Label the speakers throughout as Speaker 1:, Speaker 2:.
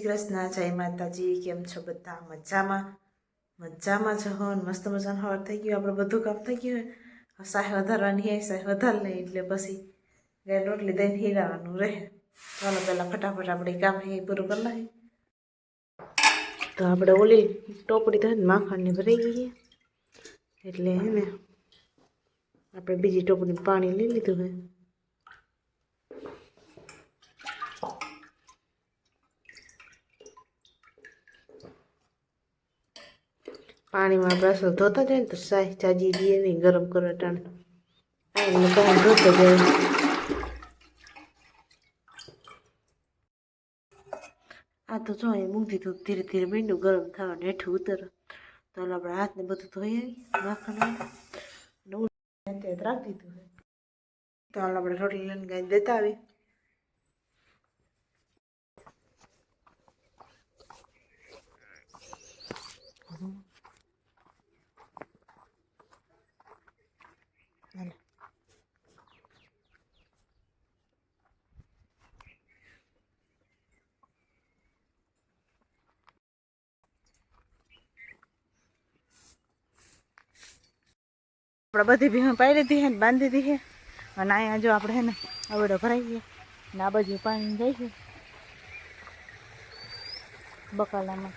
Speaker 1: શ્રી કૃષ્ણ, જય માતાજી, કેમ છો બધા? મજામાં? મજામાં છો હો, મસ્ત મજાનું હવાર થઈ ગયું. આપણે બધું કામ થઈ ગયું હોય. સાહેબ વધારવાની હે, સાહેબ વધાર નહીં એટલે પછી ગાય રોટલી દઈને હીરાવાનું રહે. ચાલો પહેલાં ફટાફટ આપણે કામ હે પૂરું કરી લઈએ. તો આપણે ઓલી ટોપડી તો માખણની ભરાઈ ગઈ એટલે હે ને આપણે બીજી ટોપડી પાણી લઈ લીધું હોય પાણીમાં આપણે ધોતા જાય ને તો સાઈ ચાજી દઈએ નહીં ગરમ કરો ટાણે. આઈને પાણી ધોતા જાય. આ તો જો એ મૂકી દીધું, ધીરે ધીરે મીંડું ગરમ થવાનું હેઠું ઉતર. તો આપણે હાથને બધું ધોઈ આવી, માખણ રાખી દીધું તો આપણે રોટલી લઈને ગાય દેતા આવી. આપણે બધી ભીમાં પાડી દીધી ને બાંધી દીધી હે અને અહીંયા જો આપણે હે ને અવડો ભરાઈ ગયો. ને આ બાજુ પાણી જાય છે. બકાલામાં.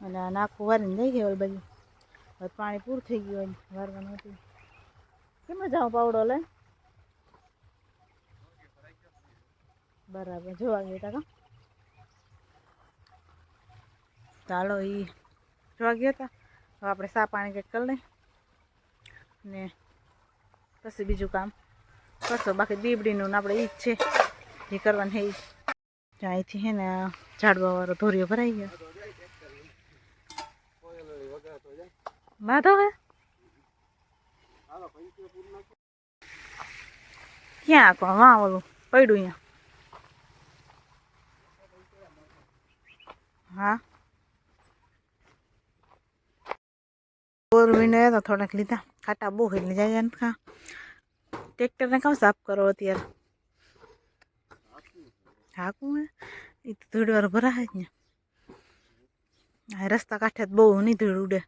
Speaker 1: અને આ નાખું વારીને જઈ ગયો બાજુ. પાણી પૂરું થઈ ગયું હોય વારવાનું હતું. કેમ જાઉં પાવડો લે બરાબર, જોવા ગયા તા હાલો એ જોવા ગયા હતા હવે આપણે સા પાણી કંઈક કરી લઈ ને પછી બીજું કામ કરશો. બાકી દીબડીનું આપણે એ જ છે. જે કરવાનું છે એ અહીંથી છે ને ઝાડવાવાળો ધોરીઓ ભરાઈ ગયો. વાંધો હે? ક્યાં આખો વાં ઓલું પડ્યું અહીંયા. હા? બોર વિને તો થોડાક લીધા. ખાટા બહુ એટલે જાય ને ખા ટ્રેક્ટરને કામ સાફ કરો અત્યારે. હાકું હે. એ તો ધૂળ વાર ભરાય જ ને રસ્તા કાંઠે બહુ નહીં ધૂળ ઉડે.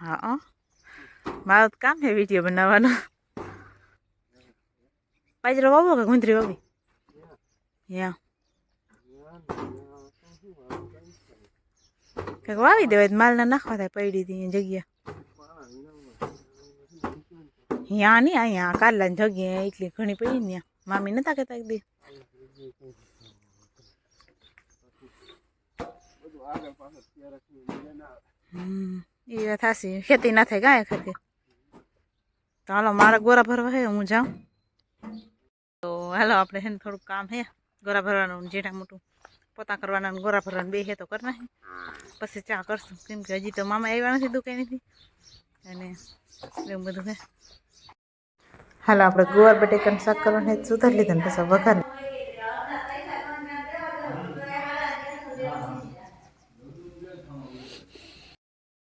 Speaker 1: હા મારું કામ છે વીડિયો બનાવવાનો. પાજરો વાવો કે ગુંદરી વાવી? યા કંઈક વાવી દેવાય તો માલને નાખવા થાય પડી હતી અહીંયા જગ્યા યા નહીં અહીંયા કાલાની જગ્યા એટલી ઘણી પડી ને ત્યાં મામી નતા કહેતા એક દી હમ એ વાત હાસી ખેતી ના થાય ગાય ખેતી તો હાલો મારા ગોરા ભરવા હે હું જાઉં તો હાલો આપણે છે ને થોડુંક કામ હે ગોરા ભરવાનું જેઠા મોટું પોતા કરવાના ગોરા ભરવાનું, બે હે તો કરી નાખી. પછી ચા કરશું. કેમ કે હજી તો મામા આવ્યા નથી દુકાનેથી અને એવું બધું હે. હાલો, આપણે ગુવાર બટેકાનું શાક કરવાનું સુધારી લીધા ને પછી વઘાર.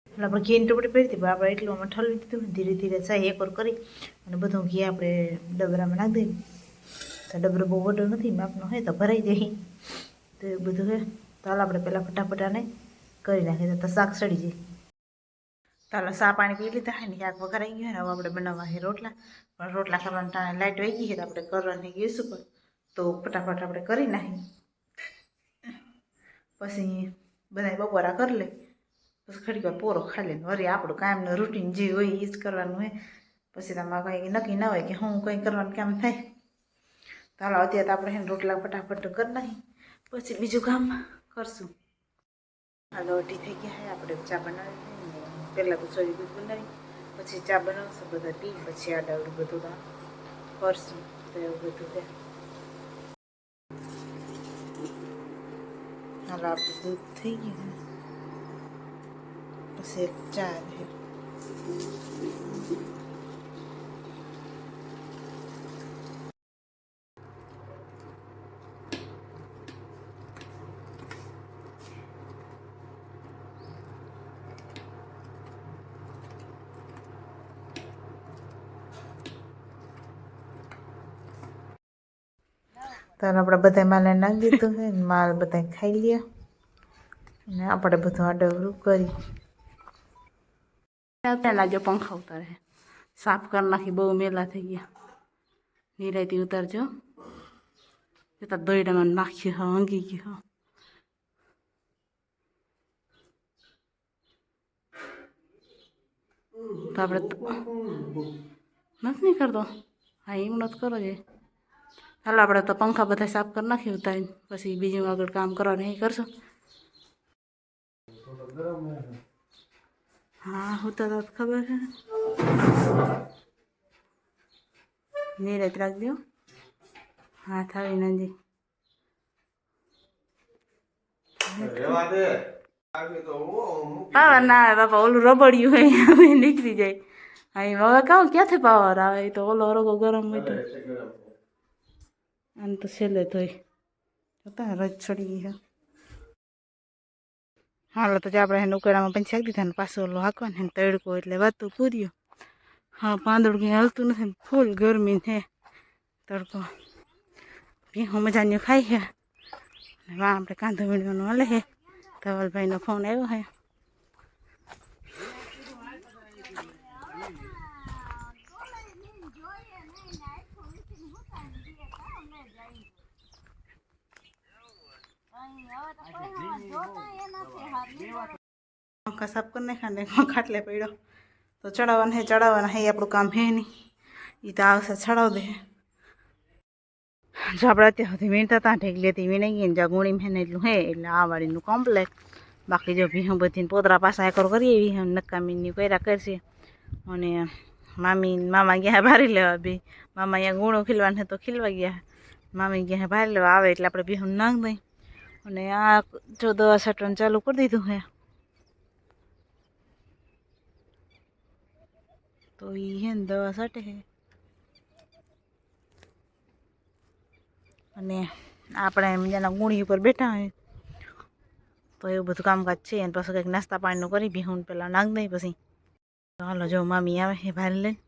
Speaker 1: એટલે આપણે ઘીની ટુકડી પહેરી હતી આપણે એટલું ઠલવી દીધું ધીરે ધીરે જાય એક વાર કરી અને બધું ઘી આપણે ડબરામાં નાખી દઈએ. તો બહુ મોટો નથી માપનો હોય તો ભરાઈ જાય તો એ બધું હે તાલ આપણે પહેલાં ફટાફટ આને કરી નાખીએ તો શાક સડી જાય તાલા સા પાણી પી લીધા હોય ને શાક વઘારાઈ ગયું ને હવે આપણે બનાવવા છે રોટલા પણ રોટલા કરવાનું ટાણે લાઇટ વહી ગઈ છે તો આપણે કરવાની ગેસ ઉપર તો ફટાફટ આપણે કરી નાખીએ પછી બધા બપોરા કરી લે પછી ખડી વાર પોરો ખાઈ લે વરી આપણું કામનું રૂટીન જે હોય એ જ કરવાનું હોય પછી તમારે કંઈ નક્કી ના હોય કે હું કંઈ કરવાનું કામ થાય તો હાલો અત્યારે આપણે એને રોટલા ફટાફટ કરી નાખી. પછી બીજું કામ કરશું. હાલો અઢી થઈ ગયા આપણે ચા બનાવી પહેલાં તો સોરી દૂધ બનાવી, પછી ચા બનાવશું, બધા પી, પછી આડાવડું બધું કામ કરશું. તો એવું બધું છે. હાલો, આપણું દૂધ થઈ ગયું પછી ચા રહે આપણે બધા માલે નાખી દીધું ને માલ બધા ખાઈ લે અને આપણે બધું આડવરું કરી.
Speaker 2: લાગ્યો પંખા ઉતારે સાફ કરી નાખી, બહુ મેલા થઈ ગયા. નિરાયતી ઉતારજો. જતા દોયડામાં નાખ્યું હા અંગી ગયું હા. તો આપણે નથી કરતો. હા, એમ નથી કરો છે હાલો, આપણે તો પંખા બધા સાફ કરી નાખીએ ઉતારીને પછી બીજું આગળ કામ કરવાનું એ કરશું. હા, હું તો ખબર છે. નીરજ રાખજો હાથ થાવી નજી પાવર ના આવે, બાપા, ઓલું રબડ્યું હોય નીકળી જાય. હવે કહું ક્યાંથી પાવર આવે? તો ઓલો અરગો ગરમ હોય આમ તો છેલ્લે થોઈ જોતા રજ છોડી ગઈ છે હાલો, તો આપણે એને ઉકેડામાં પણ છાકી દીધા ને પાછો ઓલો હાંકવાનો ને તડકો એટલે વાતું પૂર્યો હા, પાંદડું કંઈ હલતું નથી ફૂલ ગરમી છે. તડકો. ભીહું મજાની ખાઈ છે. ને વા આપણે કાંધો વીણવાનું હાલે છે. ધવલભાઈનો ફોન આવ્યો છે. પંખા સાફ કરી નાખ્યા ને ખાટલે પડ્યો. તો ચડાવવાના હે ચડાવવાના હે, આપણું કામ હે નહીં. એ તો આવશે, ચડાવ દે. જો આપણે અત્યાર સુધી વીણતા હતા ઢેકલી હતી, વીણાઈ ગઈ ને જ્યાં ગુણી મેં એટલું હે, એટલે આ વાળીનું કોમ્પ્લેટ બાકી જો ભીહું બધી પોતરા પાસા એકર કરીએ એવી નક્કામીની કર્યા કરશે. અને મામી મામા ગયા ભારી લેવા બી. મામા અહીંયા ગુણો ખીલવાના તો ખીલવા ગયા. મામી ગયા ભારી લેવા આવે, એટલે આપણે ભીહું નાખ દઈ. અને આ જો દવા છાંટવાનું ચાલુ કરી દીધું હે. તો એ હે ને દવા છાંટે હે. અને આપણે બીજાના ગુણી ઉપર બેઠા હોય તો એવું બધું કામકાજ છે અને પછી કંઈક નાસ્તા પાણીનું કરી બી હું પહેલાં નાખ દઈ પછી. હાલો જો મામી આવે હે ભારી લઈને.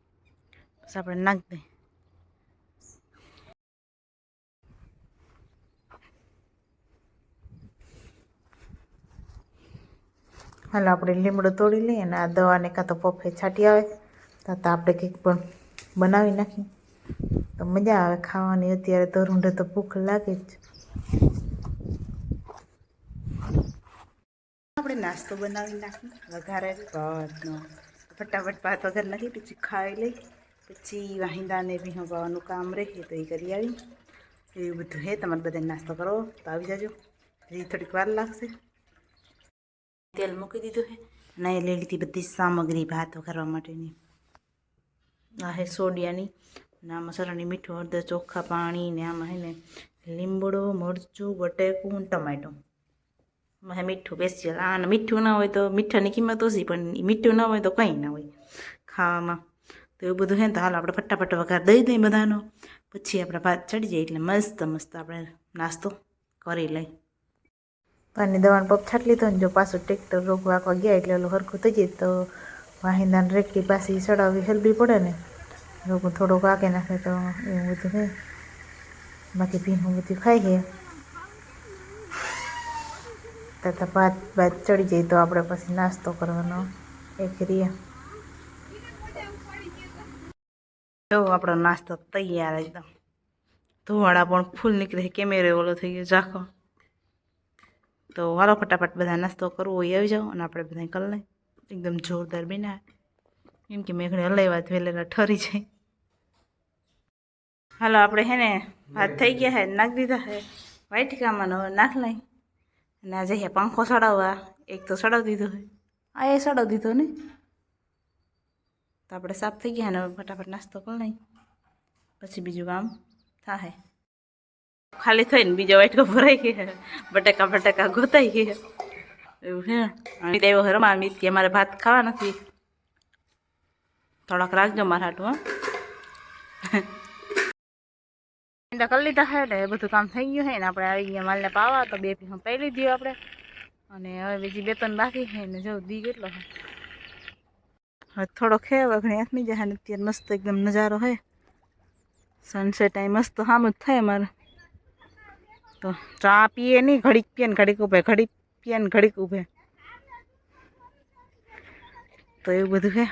Speaker 2: પછી આપણે નાખ દઈ.
Speaker 1: હાલો આપણે લીમડો તોડી લઈએ અને આ દવાને કાં તો પફે છાંટી આવે. તો આપણે કંઈક પણ બનાવી નાખીએ. તો મજા આવે ખાવાની. અત્યારે તો તો ભૂખ લાગે જ. આપણે નાસ્તો બનાવી નાખીએ. વઘારે ફટાફટ ભાત વગર નાખી પછી ખાઈ લઈ પછી વાહિંદાને બી હવાનું કામ રહે તો એ કરી આવી એવું બધું હે, તમારે બધા નાસ્તો કરો તો આવી જાજો. હજી થોડીક વાર લાગશે. તેલ મૂકી દીધું છે અને એ લઈ લીધી બધી સામગ્રી ભાત વઘારવા માટેની. આ છે સોડિયાની ને આમાં સરળની મીઠું, હળદર, ચોખ્ખા પાણી ને આમાં હે ને લીંબડો, મરચું, બટેકું ટમેટો. આમાં મીઠું સ્પેશિયલ આ મીઠું ના હોય તો મીઠાની કિંમત ઓછી, પણ મીઠું ના હોય તો કંઈ ના હોય ખાવામાં. તો એવું બધું હે ને તો હાલ આપણે ફટાફટ વઘાર દઈ દઈએ બધાનો. પછી આપણે ભાત ચડી જાય એટલે મસ્ત મસ્ત આપણે નાસ્તો કરી લઈ પાણી દવાનો પગ છાંટ લીધો ને જો પાછું ટ્રેક્ટર રોગ વાગવા ગયા એટલે ઓલું હરખું થઈ જાય તો વાહિંદાને રેકટી પાછી ચડાવવી હેલવી પડે ને. રોગું થોડોક વાગે, નાખે તો એવું બધું નહીં બાકી ભીનું બધું ખાઈ છે તથા ભાત ભાત ચડી જાય તો આપણે પછી નાસ્તો કરવાનો. એક રીએ. જો આપણો નાસ્તો તૈયાર એકદમ. ધુવાડા પણ ફૂલ નીકળે કેમેરે ઓલો થઈ ગયો, ઝાખો. તો હાલો ફટાફટ બધા નાસ્તો કરવો એ આવી જાઓ અને આપણે બધા લઈએ. એકદમ જોરદાર બીના એમ કે મેઘણે હલાવ્યા વેલેલા ઠરી જાય હાલો, આપણે હે ને ભાત થઈ ગયા હે, નાખી દીધા હે. વાઇટકામાં હવે નાખ લઈ. અને આજે હે પંખો સડાવવા. એક તો સડાવી દીધો હે. આ એ સડાવી દીધો ને. તો આપણે સાફ થઈ ગયા ને ફટાફટ નાસ્તો કરી લઈ પછી બીજું કામ થાય ખાલી થઈને બીજો વાટકો ભરાઈ ગયા. બટાકા બટાકા ગોતાઈ ગયા. એવું છે અમિત આવ્યો હે કે મારે ભાત ખાવા નથી. થોડાક રાખજો મારા હાટું, હા. કરી લીધા હે ને બધું કામ થઈ ગયું હે ને, આપણે આવી ગયા માલને પાવા, તો બે પીસું પાઈ લીધી આપણે. અને હવે બીજી બે ત્રણ બાકી છે ને, જો દી કેટલો હે. હવે થોડો ખે વઘણી ઘણી આથમી જાય ને, અત્યારે મસ્ત એકદમ નજારો હે. સનસેટ અહીં મસ્ત સામું જ થાય અમારે. તો ચા પીએ નહીં, ઘડીક પીએ ને ઘડીક ઊભે, ઘડીક પીએ ને ઘડીક ઊભે. તો એવું બધું છે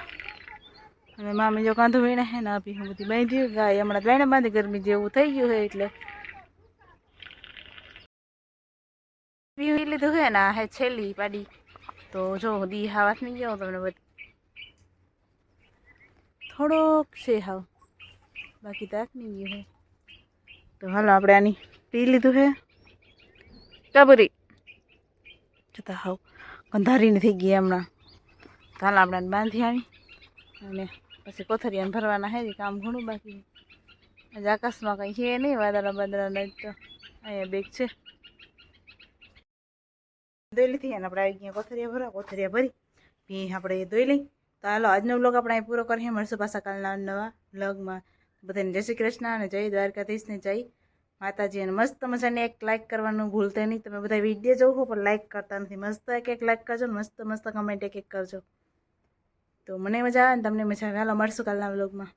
Speaker 1: અને મામી જો કાંધો વીણે હે ને આપી હું બધી બાંધી ગાય હમણાં વેણે બાંધી, ગરમી જેવું થઈ ગયું છે એટલે. પીવી લીધું છે ને હે છેલ્લી પાડી. તો જો, દી હાવાત નહીં ગયો તમને બધી થોડોક છે હાવ. બાકી તાક નહીં ગયું તો હાલો આપણે આની પી લીધું હે? કાબરી જતા હાવ. ગંધારીને થઈ ગઈ હમણાં. તો હાલ બાંધી આવી. અને પછી કોથરિયાને ભરવાના હે કામ ઘણું બાકી આજે આકાશમાં કંઈ છે નહીં વાદળા બાદળા તો અહીંયા બેગ છે. દોઈ લીધી અને આપણે આવી ગયા કોથરિયા ભરવા. કોથરિયા ભરી ભી આપણે દોઈ લઈ. તો હાલો આજનો બ્લોગ આપણે અહીં પૂરો કરીએ. મળશું પાછા કાલના નવા બ્લોગમાં બધાને જય શ્રી કૃષ્ણ અને જય દ્વારકાધીશને જય માતાજી અને મસ્ત મજાને એક લાઇક કરવાનું ભૂલતા નહીં. તમે બધા વીડિયો જોવો પણ લાઇક કરતા નથી. મસ્ત એક એક લાઇક કરજો ને મસ્ત મસ્ત કમેન્ટ એક એક કરજો. તો મને મજા આવે ને તમને મજા આવે. હાલો, મળશું કાલના વ્લોગમાં